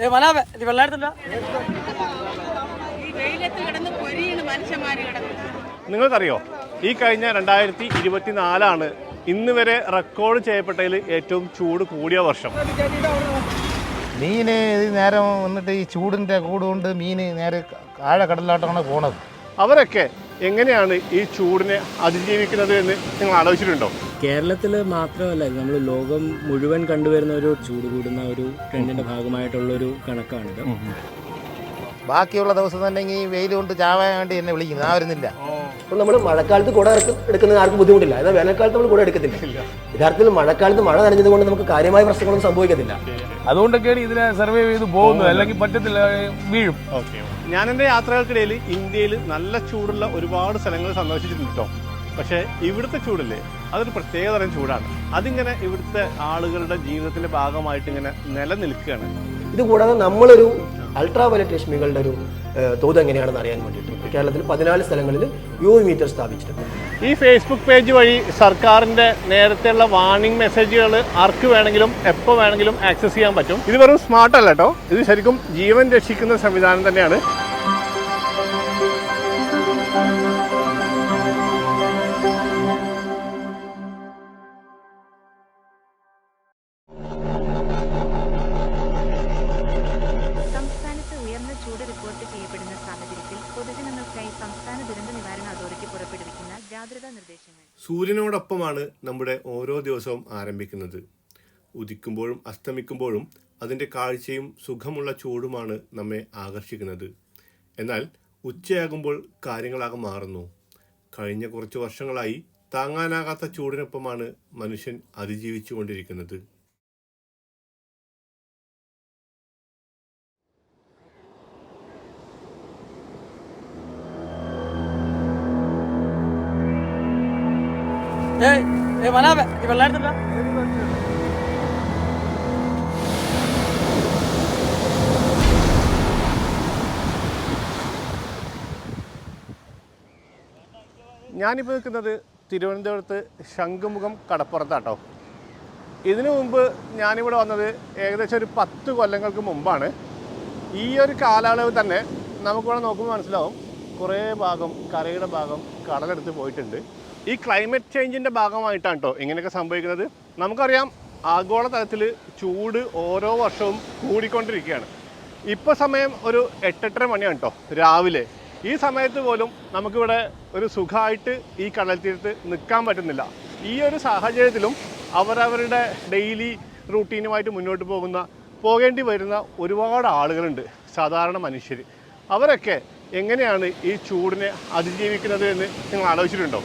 ഏ ഇത് നിങ്ങൾക്കറിയോ ഈ കഴിഞ്ഞ രണ്ടായിരത്തി ഇരുപത്തിനാലാണ് ഇന്ന് വരെ റെക്കോർഡ് ചെയ്യപ്പെട്ടതിൽ ഏറ്റവും ചൂട് കൂടിയ വർഷം. മീന് ഇത് നേരെ വന്നിട്ട് ഈ ചൂടിന്റെ കൂട് കൊണ്ട് മീന് നേരെ ആഴ കടലിലോട്ടാണ് പോണത്. അവരൊക്കെ എങ്ങനെയാണ് ഈ ചൂടിനെ അതിജീവിക്കുന്നത് എന്ന് നിങ്ങൾ ആലോചിച്ചിട്ടുണ്ടോ? കേരളത്തിൽ മാത്രമല്ല നമ്മൾ ലോകം മുഴുവൻ കണ്ടുവരുന്ന ഒരു ചൂട് കൂടുന്ന ഒരു ട്രെൻഡിന്റെ ഭാഗമായിട്ടുള്ള ഒരു കണക്കാണിത് ബാക്കിയുള്ള ദിവസം തന്നെ ഈ വെയിൽ കൊണ്ട് ചാവാൻ വേണ്ടി എന്നെ വിളിക്കുന്നു ആ വരുന്നില്ല. അപ്പം നമ്മൾ മഴക്കാലത്ത് കുട എടുക്കുന്നത് എടുക്കുന്ന ആർക്കും ബുദ്ധിമുട്ടില്ല. എന്നാൽ വേനൽക്കാലത്ത് നമ്മൾ കുട എടുക്കത്തില്ല. യഥാർത്ഥത്തിൽ മഴക്കാലത്ത് മഴ നനഞ്ഞത് കൊണ്ട് നമുക്ക് കാര്യമായ പ്രശ്നങ്ങളൊന്നും സംഭവിക്കത്തില്ല. അതുകൊണ്ടൊക്കെയാണ് ഇതിനെ സർവേ ചെയ്ത് പോകുന്നത്. അല്ലെങ്കിൽ പറ്റത്തില്ല വീഴും. ഓക്കെ. ഞാൻ എന്റെ യാത്രകൾക്കിടയിൽ ഇന്ത്യയിൽ നല്ല ചൂടുള്ള ഒരുപാട് സ്ഥലങ്ങൾ സന്ദർശിച്ചിട്ടുണ്ട് കേട്ടോ. പക്ഷേ ഇവിടുത്തെ ചൂടില്ലേ? അതൊരു പ്രത്യേകതരം ചൂടാണ്. അതിങ്ങനെ ഇവിടുത്തെ ആളുകളുടെ ജീവിതത്തിന്റെ ഭാഗമായിട്ട് ഇങ്ങനെ നിലനിൽക്കുകയാണ്. ഇത് കൂടാതെ നമ്മളൊരു അൾട്രാ വയലറ്റ് രശ്മികളുടെ ഒരു തോത് എങ്ങനെയാണെന്ന് അറിയാൻ വേണ്ടിയിട്ട് കേരളത്തിൽ പതിനാല് സ്ഥലങ്ങളിൽ യു മീറ്റർ സ്ഥാപിച്ചിട്ടുണ്ട്. ഈ ഫേസ്ബുക്ക് പേജ് വഴി സർക്കാരിന്റെ നേരത്തെയുള്ള വാർണിംഗ് മെസ്സേജുകൾ ആർക്ക് വേണമെങ്കിലും എപ്പോൾ വേണമെങ്കിലും ആക്സസ് ചെയ്യാൻ പറ്റും. ഇത് വെറും സ്മാർട്ട് അല്ല കേട്ടോ ഇത് ശരിക്കും ജീവൻ രക്ഷിക്കുന്ന സംവിധാനം തന്നെയാണ്. നിർദ്ദേശങ്ങൾ. സൂര്യനോടൊപ്പമാണ് നമ്മുടെ ഓരോ ദിവസവും ആരംഭിക്കുന്നത്. ഉദിക്കുമ്പോഴും അസ്തമിക്കുമ്പോഴും അതിന്റെ കാഴ്ചയും സുഖമുള്ള ചൂടുമാണ് നമ്മെ ആകർഷിക്കുന്നത്. എന്നാൽ ഉച്ചയാകുമ്പോൾ കാര്യങ്ങളാകെ മാറുന്നു. കഴിഞ്ഞ കുറച്ച് വർഷങ്ങളായി താങ്ങാനാകാത്ത ചൂടിനൊപ്പമാണ് മനുഷ്യൻ അതിജീവിച്ചു കൊണ്ടിരിക്കുന്നത് ഞാനിപ്പോൾ നിൽക്കുന്നത് തിരുവനന്തപുരത്ത് ശംഖുമുഖം കടപ്പുറത്താട്ടോ. ഇതിനു മുമ്പ് ഞാനിവിടെ വന്നത് ഏകദേശം ഒരു പത്ത് കൊല്ലങ്ങൾക്ക് മുമ്പാണ്. ഈ ഒരു കാലയളവ് തന്നെ നമുക്കിവിടെ നോക്കുമ്പോൾ മനസ്സിലാവും കുറേ ഭാഗം കരയുടെ ഭാഗം കടലെടുത്ത് പോയിട്ടുണ്ട്. ഈ ക്ലൈമറ്റ് ചേഞ്ചിന്റെ ഭാഗമായിട്ടാണ് കേട്ടോ ഇങ്ങനെയൊക്കെ സംഭവിക്കുന്നത്. നമുക്കറിയാം ആഗോള തലത്തിൽ ചൂട് ഓരോ വർഷവും കൂടിക്കൊണ്ടിരിക്കുകയാണ്. ഇപ്പോൾ സമയം ഒരു എട്ടെട്ടര മണിയാണ് കേട്ടോ രാവിലെ. ഈ സമയത്ത് പോലും നമുക്കിവിടെ ഒരു സുഖമായിട്ട് ഈ കടൽ തീരത്ത് നിൽക്കാൻ പറ്റുന്നില്ല. ഈ ഒരു സാഹചര്യത്തിലും അവരവരുടെ ഡെയിലി റൂട്ടീനുമായിട്ട് മുന്നോട്ട് പോകുന്ന പോകേണ്ടി വരുന്ന ഒരുപാട് ആളുകളുണ്ട് സാധാരണ മനുഷ്യർ അവരൊക്കെ എങ്ങനെയാണ് ഈ ചൂടിനെ അതിജീവിക്കുന്നത് എന്ന് നിങ്ങൾ ആലോചിച്ചിട്ടുണ്ടോ?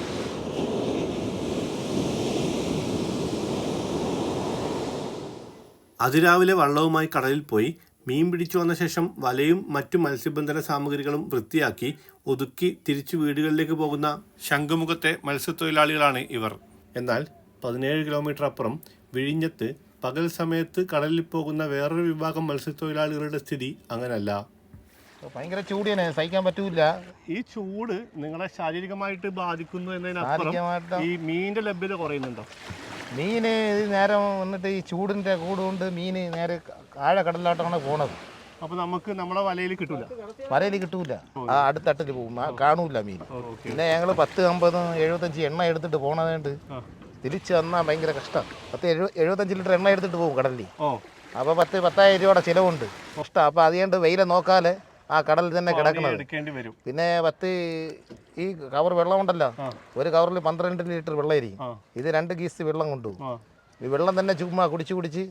അതിരാവിലെ വള്ളവുമായി കടലിൽ പോയി മീൻ പിടിച്ചു വന്ന ശേഷം വലയും മറ്റു മത്സ്യബന്ധന സാമഗ്രികളും വൃത്തിയാക്കി ഒതുക്കി തിരിച്ചു വീടുകളിലേക്ക് പോകുന്ന ശംഖുമുഖത്തെ മത്സ്യത്തൊഴിലാളികളാണ് ഇവർ. എന്നാൽ പതിനേഴ് കിലോമീറ്റർ അപ്പുറം വിഴിഞ്ഞത്ത് പകൽ സമയത്ത് കടലിൽ പോകുന്ന വേറൊരു വിഭാഗം മത്സ്യത്തൊഴിലാളികളുടെ സ്ഥിതി അങ്ങനല്ല. ഭയങ്കര ചൂട് തന്നെ. സഹിക്കാൻ പറ്റൂല. ഈ ചൂട് നിങ്ങളെ ശാരീരികമായിട്ട് ബാധിക്കുന്നു എന്നതിനപ്പുറം ഈ മീനിന്റെ ലഭ്യത കുറയുന്നുണ്ടോ? മീന് നേരെ വന്നിട്ട് ഈ ചൂടിന്റെ കൂട് കൊണ്ട് മീന് നേരെ ആഴ കടലിലോട്ടാണ് പോണത്. അപ്പൊ നമുക്ക് നമ്മളെ വലയിൽ കിട്ടൂല? വലയിൽ കിട്ടൂല. ആ അടുത്തട്ടിൽ പോകും. കാണൂല മീൻ. പിന്നെ ഞങ്ങൾ പത്ത് അമ്പത് എഴുപത്തഞ്ച് എണ്ണ എടുത്തിട്ട് പോണതുകൊണ്ട് തിരിച്ചു വന്നാൽ ഭയങ്കര കഷ്ടം. പത്ത് എഴു എഴുപത്തഞ്ച് ലിറ്റർ എണ്ണ എടുത്തിട്ട് പോകും കടലിൽ അപ്പൊ അപ്പോൾ പത്ത് പത്തായിരം രൂപയുടെ ചിലവുണ്ട്. കഷ്ടം. അപ്പോൾ അതുകൊണ്ട് വെയിലെ നോക്കാതെ ആ കടലിൽ തന്നെ വരും. പിന്നെ പത്ത് ഈ കവർ വെള്ളം ഉണ്ടല്ലോ. ഒരു കവറിൽ പന്ത്രണ്ട് ലിറ്റർ വെള്ളമായിരിക്കും. ഇരിക്കും ഇത് രണ്ട് ഗീസ് വെള്ളം കൊണ്ടുപോകും ഈ വെള്ളം തന്നെ ചുമ്മാ കുടിച്ച് കുടിച്ച്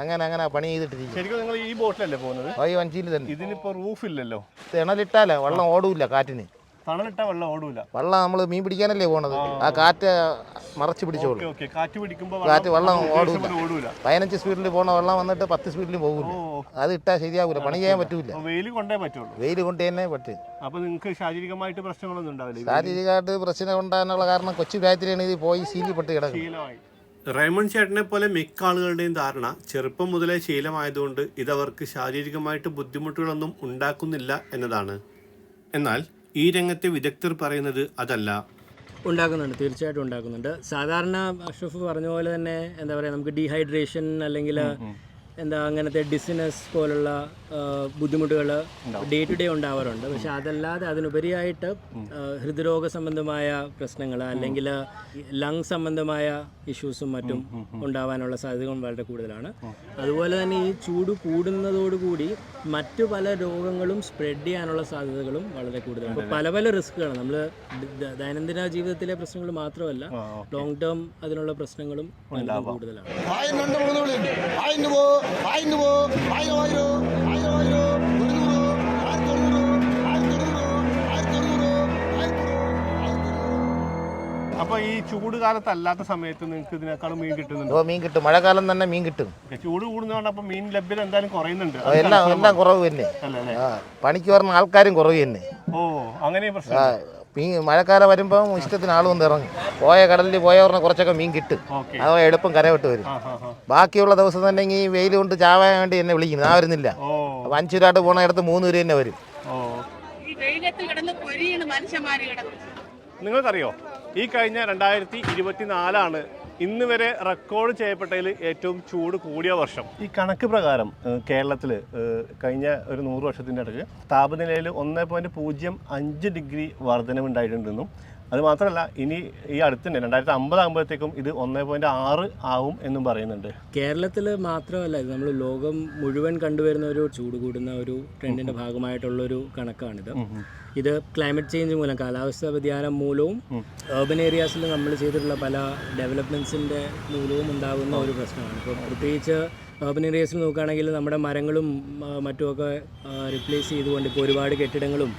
അങ്ങനെ അങ്ങനെ പണി ചെയ്തിട്ടിരിക്കും. ശരിക്കും നിങ്ങൾ ഈ ബോട്ടിലല്ലേ പോകുന്നത്? ഈ വഞ്ചിയിൽ തന്നെ. ഇതിനിപ്പോ റൂഫ് ഇല്ലല്ലോ. തിണലിട്ടാലേ വെള്ളം ഓടൂല്ല കാറ്റിന്. തണലിട്ട വെള്ളം ഓടൂല. വെള്ളം നമ്മൾ മീൻ പിടിക്കാനല്ലേ പോണത്? ആ. കാറ്റ് മറച്ചു പിടിച്ചോളൂ. Okay okay. കാറ്റ് പിടിക്കുമ്പോ കാറ്റ് വെള്ളം ഓടൂല. പതിനഞ്ച് സ്പീഡിൽ പോണ വെള്ളം വന്നിട്ട് പത്ത് സ്പീഡിൽ പോകില്ല അത് ഇട്ടാ ശരിയാവൂല. പണി ചെയ്യാൻ പറ്റൂല. വെയിൽ വെയിൽ കൊണ്ടേ പറ്റുള്ളൂ. വെയിൽ കൊണ്ട് തന്നെ പറ്റും. അപ്പൊ നിങ്ങൾക്ക് ശാരീരികമായിട്ട് പ്രശ്നങ്ങളൊന്നും ഉണ്ടാവില്ല ശാരീരികമായിട്ട് പ്രശ്നം ഉണ്ടാകാനുള്ള കാരണം കൊച്ചു പ്രായത്തിലാണ് ഇത് പോയി ശീലിപ്പെട്ട് കിടക്കുന്നത്. റൈമൺ ചേട്ടനെ പോലെ മിക്ക ആളുകളുടെയും ധാരണ ചെറുപ്പം മുതലേ ശീലമായതുകൊണ്ട് ഇതവർക്ക് ശാരീരികമായിട്ട് ബുദ്ധിമുട്ടുകളൊന്നും ഉണ്ടാക്കുന്നില്ല എന്നതാണ്. എന്നാൽ ഈ രംഗത്തെ വിദഗ്ധർ പറയുന്നത് അതല്ല. ഉണ്ടാക്കുന്നുണ്ട് തീർച്ചയായിട്ടും ഉണ്ടാക്കുന്നുണ്ട്. സാധാരണ അഷ്റഫ് പറഞ്ഞ പോലെ തന്നെ എന്താ പറയുക നമുക്ക് ഡീഹൈഡ്രേഷൻ അല്ലെങ്കിൽ എന്താ അങ്ങനത്തെ ഡിസിനസ് പോലുള്ള ബുദ്ധിമുട്ടുകൾ ഡേ ടു ഡേ ഉണ്ടാവാറുണ്ട്. പക്ഷെ അതല്ലാതെ അതിനുപരിയായിട്ട് ഹൃദ്രോഗ സംബന്ധമായ പ്രശ്നങ്ങൾ അല്ലെങ്കിൽ ലങ് സംബന്ധമായ ഇഷ്യൂസും മറ്റും ഉണ്ടാവാനുള്ള സാധ്യതകൾ വളരെ കൂടുതലാണ്. അതുപോലെ തന്നെ ഈ ചൂട് കൂടുന്നതോടുകൂടി മറ്റു പല രോഗങ്ങളും സ്പ്രെഡ് ചെയ്യാനുള്ള സാധ്യതകളും വളരെ കൂടുതലാണ്. പല പല റിസ്ക്കുകൾ നമ്മൾ ദൈനംദിന ജീവിതത്തിലെ പ്രശ്നങ്ങൾ മാത്രമല്ല ലോങ് ടേം അതിനുള്ള പ്രശ്നങ്ങളും വളരെ കൂടുതലാണ്. അപ്പൊ ഈ ചൂട് കാലത്തല്ലാത്ത സമയത്ത് നിങ്ങൾക്ക് ഇതിനേക്കാളും മീൻ കിട്ടുന്നുണ്ട്. അപ്പോൾ മീൻ കിട്ടും. മഴക്കാലം തന്നെ മീൻ കിട്ടും. ചൂട് കൂടുന്നതുകൊണ്ട് അപ്പൊ മീൻ ലഭ്യത എന്തായാലും കുറയുന്നുണ്ട്. അത് എല്ലാം എല്ലാം കുറവ് തന്നെ. ആ പണിക്ക് വരുന്ന ആൾക്കാരും കുറവ് തന്നെ. ഓ അങ്ങനെ പ്രശ്നം. ആ മീൻ മഴക്കാലം വരുമ്പോൾ ഇഷ്ടത്തിന് ആൾ വന്ന് ഇറങ്ങും. പോയ കടലിൽ പോയ പറഞ്ഞ കുറച്ചൊക്കെ മീൻ കിട്ടും. ഓക്കെ. അത് എളുപ്പം കരവിട്ട് വരും. ബാക്കിയുള്ള ദിവസം തന്നെ ഈ വെയിൽ കൊണ്ട് ചാവാൻ വേണ്ടി എന്നെ വിളിക്കുന്നു. ആ വരുന്നില്ല. ഓ. അപ്പം അഞ്ച് പോണ ഇടത്ത് മൂന്ന് പേര് തന്നെ വരും. ഓ. ഈ വെയിലത്ത് കിടന്ന് പൊരിയാണ് മനുഷ്യന്മാര് കിടന്ന് നിങ്ങൾക്കറിയോ? ഈ കഴിഞ്ഞ രണ്ടായിരത്തി ഇരുപത്തിനാലാണ് ഇന്ന് വരെ റെക്കോർഡ് ചെയ്യപ്പെട്ടതിൽ ഏറ്റവും ചൂട് കൂടിയ വർഷം. ഈ കണക്ക് പ്രകാരം കേരളത്തിൽ കഴിഞ്ഞ ഒരു നൂറ് വർഷത്തിന്റെ ഇടയ്ക്ക് താപനിലയിൽ ഒന്ന് പോയിന്റ് പൂജ്യം അഞ്ച് ഡിഗ്രി വർധനവുണ്ടായിട്ടുണ്ടെന്നും അത് മാത്രമല്ല ഇനി ഈ അടുത്ത രണ്ടായിരത്തി രണ്ടായിരത്തി അമ്പതാകുമ്പോഴത്തേക്കും ഇത് ഒന്നേ പോയിന്റ് ആറ് ആവും എന്നും പറയുന്നുണ്ട്. കേരളത്തിൽ മാത്രമല്ല ഇത് നമ്മൾ ലോകം മുഴുവൻ കണ്ടുവരുന്ന ഒരു ചൂട് കൂടുന്ന ഒരു ട്രെൻഡിന്റെ ഭാഗമായിട്ടുള്ള ഒരു കണക്കാണിത്. ഇത് ക്ലൈമറ്റ് ചേഞ്ച് മൂലം കാലാവസ്ഥാ വ്യതിയാനം മൂലവും ഏർബൻ ഏരിയാസിൽ നമ്മൾ ചെയ്തിട്ടുള്ള പല ഡെവലപ്മെന്റ്സിന്റെ മൂലവും ഉണ്ടാകുന്ന ഒരു പ്രശ്നമാണ്. ഇപ്പോൾ പ്രത്യേകിച്ച് ഏർബൻ ഏരിയാസിൽ നോക്കുകയാണെങ്കിൽ നമ്മുടെ മരങ്ങളും മറ്റുമൊക്കെ റിപ്ലേസ് ചെയ്തുകൊണ്ട് ഇപ്പോൾ ഒരുപാട് കെട്ടിടങ്ങളും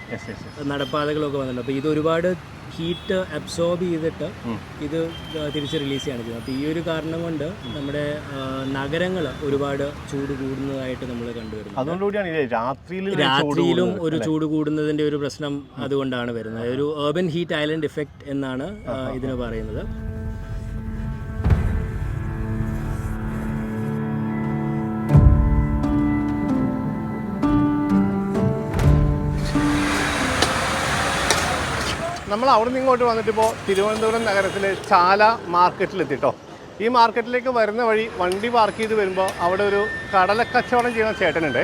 നടപ്പാതകളൊക്കെ വന്നിട്ടുണ്ട്. അപ്പോൾ ഇത് ഒരുപാട് ഹീറ്റ് അബ്സോർബ് ചെയ്തിട്ട് ഇത് തിരിച്ച് റിലീസ് ചെയ്യാണ് ചെയ്യുന്നത്. അപ്പോൾ ഈ ഒരു കാരണം കൊണ്ട് നമ്മുടെ നഗരങ്ങൾ ഒരുപാട് ചൂട് കൂടുന്നതായിട്ട് നമ്മൾ കണ്ടുവരുന്നത് അതുകൊണ്ടുകൂടിയാണ് ഇത് രാത്രിയിലും ഒരു? ചൂട് കൂടുന്നതിന്റെ ഒരു പ്രശ്നം അതുകൊണ്ടാണ് വരുന്നത്. ഒരു ഏർബൻ ഹീറ്റ് ഐലൻഡ് ഇഫക്റ്റ് എന്നാണ് ഇതിന് പറയുന്നത്. നമ്മൾ അവിടെ ഇങ്ങോട്ട് വന്നിട്ടിപ്പോൾ തിരുവനന്തപുരം നഗരത്തിലെ ചാല മാർക്കറ്റിലെത്തിട്ടോ. ഈ മാർക്കറ്റിലേക്ക് വരുന്ന വഴി വണ്ടി പാർക്ക് ചെയ്ത് വരുമ്പോൾ അവിടെ ഒരു കടലക്കച്ചവടം ചെയ്യുന്ന ചേട്ടനുണ്ട്.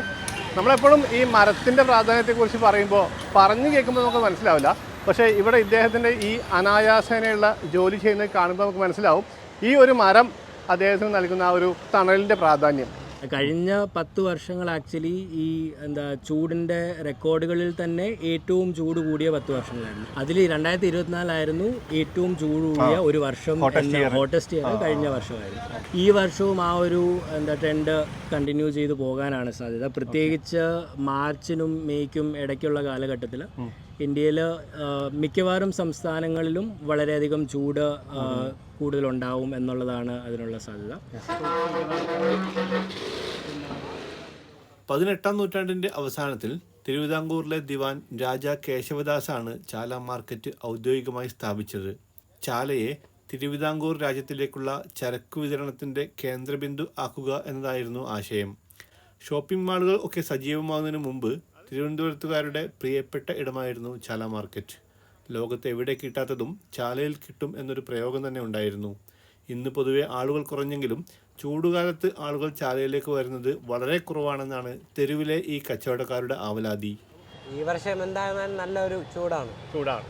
നമ്മളെപ്പോഴും ഈ മരത്തിന്റെ പ്രാധാന്യത്തെക്കുറിച്ച് പറയുമ്പോൾ പറഞ്ഞു കേൾക്കുമ്പോൾ നമുക്ക് മനസ്സിലാവില്ല. പക്ഷേ ഇവിടെ ഇദ്ദേഹത്തിന്റെ ഈ അനായാസേനയുള്ള ജോലി ചെയ്യുന്നത് കാണുമ്പോൾ നമുക്ക് മനസ്സിലാവും. ഈ ഒരു മരം അദ്ദേഹത്തിന് നൽകുന്ന ആ ഒരു തണലിന്റെ പ്രാധാന്യം. കഴിഞ്ഞ പത്ത് വർഷങ്ങൾ ആക്ച്വലി ഈ എന്താ ചൂടിന്റെ റെക്കോർഡുകളിൽ തന്നെ ഏറ്റവും ചൂട് കൂടിയ പത്ത് വർഷങ്ങളായിരുന്നു. അതിൽ രണ്ടായിരത്തി ഇരുപത്തിനാലായിരുന്നു ഏറ്റവും ചൂട് കൂടിയ ഒരു വർഷം ഹോട്ടസ്റ്റ് ഇയർ കഴിഞ്ഞ വർഷമായിരുന്നു. ഈ വർഷവും ആ ഒരു എന്താ ട്രെൻഡ് കണ്ടിന്യൂ ചെയ്ത് പോകാനാണ് സാധ്യത. പ്രത്യേകിച്ച് മാർച്ചിനും മേയ്ക്കും ഇടയ്ക്കുള്ള കാലഘട്ടത്തിൽ ഇന്ത്യയിൽ മിക്കവാറും സംസ്ഥാനങ്ങളിലും വളരെയധികം ചൂട് കൂടുതലുണ്ടാവും എന്നുള്ളതാണ് അതിനുള്ള സാധ്യത. പതിനെട്ടാം നൂറ്റാണ്ടിന്റെ അവസാനത്തിൽ തിരുവിതാംകൂറിലെ ദിവാൻ രാജ കേശവദാസാണ് ചാല മാർക്കറ്റ് ഔദ്യോഗികമായി സ്ഥാപിച്ചത്. ചാലയെ തിരുവിതാംകൂർ രാജ്യത്തിലേക്കുള്ള ചരക്ക് വിതരണത്തിന്റെ കേന്ദ്രബിന്ദു ആക്കുക എന്നതായിരുന്നു ആശയം. ഷോപ്പിംഗ് മാളുകൾ ഒക്കെ സജീവമാകുന്നതിന് മുമ്പ് തിരുവനന്തപുരത്തുകാരുടെ പ്രിയപ്പെട്ട ഇടമായിരുന്നു ചാല മാർക്കറ്റ്. ലോകത്ത് എവിടെ കിട്ടാത്തതും ചാലയിൽ കിട്ടും എന്നൊരു പ്രയോഗം തന്നെ ഉണ്ടായിരുന്നു. ഇന്ന് പൊതുവെ ആളുകൾ കുറഞ്ഞെങ്കിലും ചൂടുകാലത്ത് ആളുകൾ ചാലയിലേക്ക് വരുന്നത് വളരെ കുറവാണെന്നാണ് തെരുവിലെ ഈ കച്ചവടക്കാരുടെ ആവലാതി. ഈ വർഷം എന്തായാലും നല്ലൊരു ചൂടാണ്. ചൂടാണ്.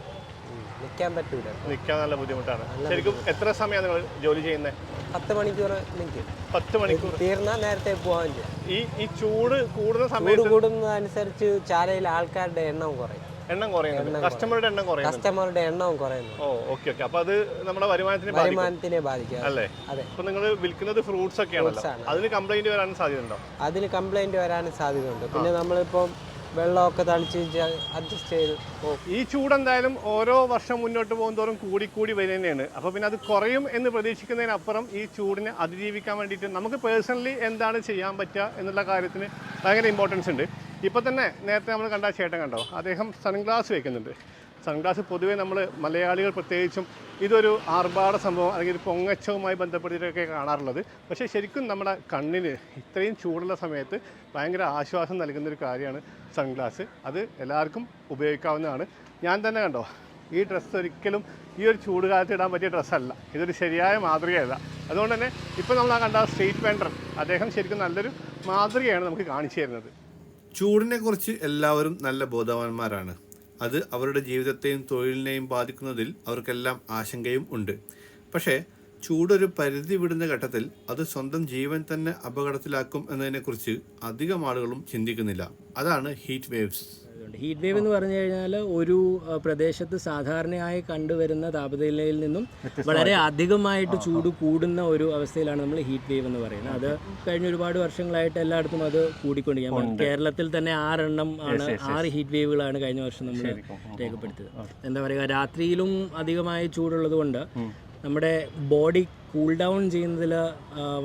നിൽക്കാൻ പറ്റൂല. നിൽക്കാൻ നല്ല ബുദ്ധിമുട്ടാണ്. ശരിക്കും എത്ര സമയമാണ് നിങ്ങൾ ജോലി ചെയ്യുന്നത്? പത്ത് മണിക്കൂർ നിൽക്കും. പത്ത് മണിക്കൂർ. തീർന്നാൽ നേരത്തെ പോകാൻ ചെയ്യും. ഈ ഈ ചൂട് കൂടുന്ന സമയത്ത് കൂടുന്നതനുസരിച്ച് ചാലയിൽ ആൾക്കാരുടെ എണ്ണം കുറയും. എണ്ണം കുറയുന്നുണ്ട്. കസ്റ്റമറുടെ എണ്ണം കുറയുന്നുണ്ട്. കസ്റ്റമറുടെ എണ്ണവും കുറയുന്നു ഓ ഓക്കെ ഓക്കെ. അപ്പൊ അത് നമ്മുടെ വരുമാനത്തിനെ വരുമാനത്തിനെ ബാധിക്കും. അല്ലേ? അതെ. അപ്പൊ നിങ്ങൾ വിൽക്കുന്നത് ഫ്രൂട്ട്സ് ഒക്കെയാണല്ലോ. അതിന് കംപ്ലൈന്റ് വരാൻ സാധ്യതയുണ്ടോ? അതിന് കംപ്ലൈന്റ് വരാനും സാധ്യതയുണ്ട്. പിന്നെ നമ്മളിപ്പം വെള്ളമൊക്കെ തളിച്ച് അഡ്ജസ്റ്റ് ചെയ്ത് പോകും ഈ ചൂട് എന്തായാലും ഓരോ വർഷം മുന്നോട്ട് പോകുന്തോറും കൂടി കൂടി വരുന്നതാണ് അപ്പോൾ പിന്നെ അത് കുറയും എന്ന് പ്രതീക്ഷിക്കുന്നതിനപ്പുറം ഈ ചൂടിനെ അതിജീവിക്കാൻ വേണ്ടിയിട്ട് നമുക്ക് പേഴ്സണലി എന്താണ് ചെയ്യാൻ പറ്റുക എന്നുള്ള കാര്യത്തിന് ഭയങ്കര ഇമ്പോർട്ടൻസ് ഉണ്ട്. ഇപ്പോൾ തന്നെ നേരത്തെ നമ്മൾ കണ്ട ചേട്ടൻ കണ്ടോ? അദ്ദേഹം സൺഗ്ലാസ് വെക്കുന്നുണ്ട്. സൺഗ്ലാസ് പൊതുവേ നമ്മൾ മലയാളികൾ പ്രത്യേകിച്ചും ഇതൊരു ആർഭാട സംഭവം അല്ലെങ്കിൽ പൊങ്ങച്ചവുമായി ബന്ധപ്പെട്ടിട്ടൊക്കെ കാണാറുള്ളത്. പക്ഷേ ശരിക്കും നമ്മുടെ കണ്ണിന് ഇത്രയും ചൂടുള്ള സമയത്ത് ഭയങ്കര ആശ്വാസം നൽകുന്ന ഒരു കാര്യമാണ് സൺഗ്ലാസ്. അത് എല്ലാവർക്കും ഉപയോഗിക്കാവുന്നതാണ്. ഞാൻ തന്നെ കണ്ടോ ഈ ഡ്രസ്സ് ഒരിക്കലും ഈ ഒരു ചൂട് കാലത്ത് ഇടാൻ പറ്റിയ ഡ്രസ്സല്ല. ഇതൊരു ശരിയായ മാതൃകയല്ല. അതുകൊണ്ട് തന്നെ ഇപ്പോൾ നമ്മൾ ആ കണ്ട സ്ട്രീറ്റ് വെണ്ടർ അദ്ദേഹം ശരിക്കും നല്ലൊരു മാതൃകയാണ് നമുക്ക് കാണിച്ചു തരുന്നത്. ചൂടിനെ കുറിച്ച് എല്ലാവരും നല്ല ബോധവാന്മാരാണ്. അത് അവരുടെ ജീവിതത്തെയും തൊഴിലിനെയും ബാധിക്കുന്നതിൽ അവർക്കെല്ലാം ആശങ്കയും ഉണ്ട്. പക്ഷേ ചൂടൊരു പരിധി വിടുന്ന ഘട്ടത്തിൽ അത് സ്വന്തം ജീവൻ തന്നെ അപകടത്തിലാക്കും എന്നതിനെക്കുറിച്ച് അധികം ആളുകളും ചിന്തിക്കുന്നില്ല. അതാണ് ഹീറ്റ് വേവ്സ്. ഹീറ്റ് വേവ് എന്ന് പറഞ്ഞു കഴിഞ്ഞാൽ ഒരു പ്രദേശത്ത് സാധാരണയായി കണ്ടുവരുന്ന താപനിലയിൽ നിന്നും വളരെ അധികമായിട്ട് ചൂട് കൂടുന്ന ഒരു അവസ്ഥയിലാണ് നമ്മൾ ഹീറ്റ് വേവ് എന്ന് പറയുന്നത്. അത് കഴിഞ്ഞ ഒരുപാട് വർഷങ്ങളായിട്ട് എല്ലായിടത്തും അത് കൂടിക്കൊണ്ടിരിക്കുകയാണ്. കേരളത്തിൽ തന്നെ ആറെണ്ണം ആണ് ആറ് ഹീറ്റ് വേവുകളാണ് കഴിഞ്ഞ വർഷം നമ്മൾ രേഖപ്പെടുത്തിയത്. എന്താ പറയുക രാത്രിയിലും അധികമായി ചൂടുള്ളത് കൊണ്ട് നമ്മുടെ ബോഡി കൂൾ ഡൗൺ ചെയ്യുന്നതിൽ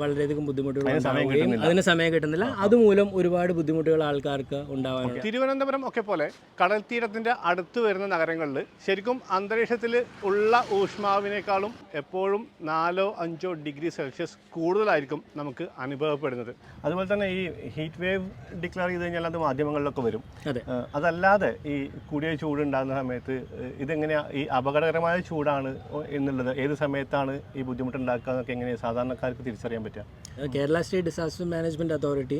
വളരെയധികം ബുദ്ധിമുട്ടുകൾ ഉണ്ടാവുകയും അതിന് സമയം കിട്ടുന്നില്ല. അതുമൂലം ഒരുപാട് ബുദ്ധിമുട്ടുകൾ ആൾക്കാർക്ക് ഉണ്ടാവാറുണ്ട് തിരുവനന്തപുരം ഒക്കെ പോലെ കടൽ തീരത്തിന്റെ അടുത്ത് വരുന്ന നഗരങ്ങളിൽ ശരിക്കും അന്തരീക്ഷത്തിൽ ഉള്ള ഊഷ്മാവിനേക്കാളും എപ്പോഴും നാലോ അഞ്ചോ ഡിഗ്രി സെൽഷ്യസ് കൂടുതലായിരിക്കും നമുക്ക് അനുഭവപ്പെടുന്നത്. അതുപോലെ തന്നെ ഈ ഹീറ്റ് വേവ് ഡിക്ലെയർ ചെയ്ത് കഴിഞ്ഞാൽ അത് മാധ്യമങ്ങളിലൊക്കെ വരും. അതെ. അതല്ലാതെ ഈ കൂടിയ ചൂട് ഉണ്ടാകുന്ന സമയത്ത് ഇതെങ്ങനെയാ ഈ അപകടകരമായ ചൂടാണ് എന്നുള്ളത് ഏത് സമയത്താണ് ഈ ബുദ്ധിമുട്ടുണ്ടാക്കുക എന്നൊക്കെ എങ്ങനെയാണ് സാധാരണക്കാർക്ക് തിരിച്ചറിയാൻ പറ്റുക? Kerala state disaster management authority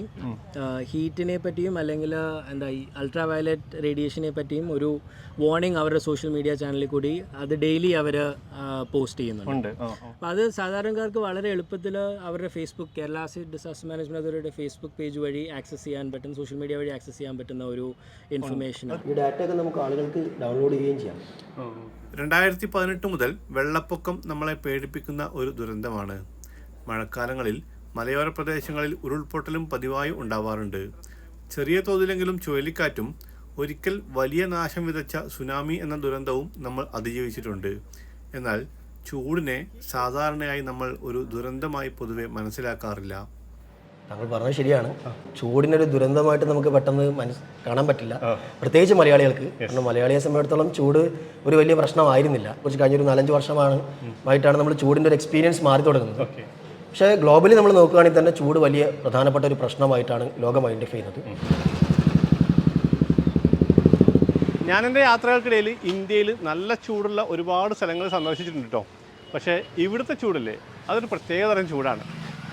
ഹീറ്റിനെ പറ്റിയും അല്ലെങ്കിൽ എന്താ ഈ അൾട്രാ വയലറ്റ് റേഡിയേഷനെ പറ്റിയും ഒരു വാർണിംഗ് അവരുടെ സോഷ്യൽ മീഡിയ ചാനലിൽ കൂടി അത് ഡെയിലി അവർ പോസ്റ്റ് ചെയ്യുന്നുണ്ട്. അപ്പോൾ അത് സാധാരണക്കാർക്ക് വളരെ എളുപ്പത്തിൽ അവരുടെ Facebook Kerala state disaster management അതോറിറ്റിയുടെ ഫേസ്ബുക്ക് പേജ് വഴി ആക്സസ് ചെയ്യാൻ പറ്റും സോഷ്യൽ മീഡിയ വഴി ആക്സസ് ചെയ്യാൻ പറ്റുന്ന ഒരു ഇൻഫർമേഷൻ ഈ ഡാറ്റയൊക്കെ നമുക്ക് ആളുകൾക്ക് ഡൗൺലോഡ് ചെയ്യുകയും ചെയ്യാം. രണ്ടായിരത്തി പതിനെട്ട് മുതൽ വെള്ളപ്പൊക്കം നമ്മളെ പേടിപ്പിക്കുന്ന ഒരു ദുരന്തമാണ്. മഴക്കാലങ്ങളിൽ മലയോര പ്രദേശങ്ങളിൽ ഉരുൾപൊട്ടലും പതിവായി ഉണ്ടാവാറുണ്ട്. ചെറിയ തോതിലെങ്കിലും ചുഴലിക്കാറ്റും ഒരിക്കൽ വലിയ നാശം വിതച്ച സുനാമി എന്ന ദുരന്തവും നമ്മൾ അതിജീവിച്ചിട്ടുണ്ട്. എന്നാൽ ചൂടിനെ സാധാരണയായി നമ്മൾ ഒരു ദുരന്തമായി പൊതുവെ മനസ്സിലാക്കാറില്ല. താങ്കൾ പറഞ്ഞത് ശരിയാണ്. ചൂടിനൊരു ദുരന്തമായിട്ട് നമുക്ക് പെട്ടെന്ന് മനസ് കാണാൻ പറ്റില്ല. പ്രത്യേകിച്ച് മലയാളികൾക്ക്. കാരണം മലയാളിയെ സംബന്ധിച്ചിടത്തോളം ചൂട് ഒരു വലിയ പ്രശ്നമായിരുന്നില്ല. കുറച്ച് കഴിഞ്ഞൊരു നാലഞ്ച് വർഷമാണ് ആയിട്ടാണ് നമ്മൾ ചൂടിന്റെ ഒരു എക്സ്പീരിയൻസ് മാറി തുടങ്ങുന്നത്. പക്ഷേ ഗ്ലോബലി നമ്മൾ നോക്കുകയാണെങ്കിൽ തന്നെ ചൂട് വലിയ പ്രധാനപ്പെട്ട ഒരു പ്രശ്നമായിട്ടാണ് ലോകം ഐഡന്റിഫൈ ചെയ്യുന്നത്. ഞാനെന്റെ യാത്രകൾക്കിടയിൽ ഇന്ത്യയിൽ നല്ല ചൂടുള്ള ഒരുപാട് സ്ഥലങ്ങൾ സന്ദർശിച്ചിട്ടുണ്ട് കേട്ടോ പക്ഷേ ഇവിടുത്തെ ചൂടില്ലേ അതൊരു പ്രത്യേകതരം ചൂടാണ്.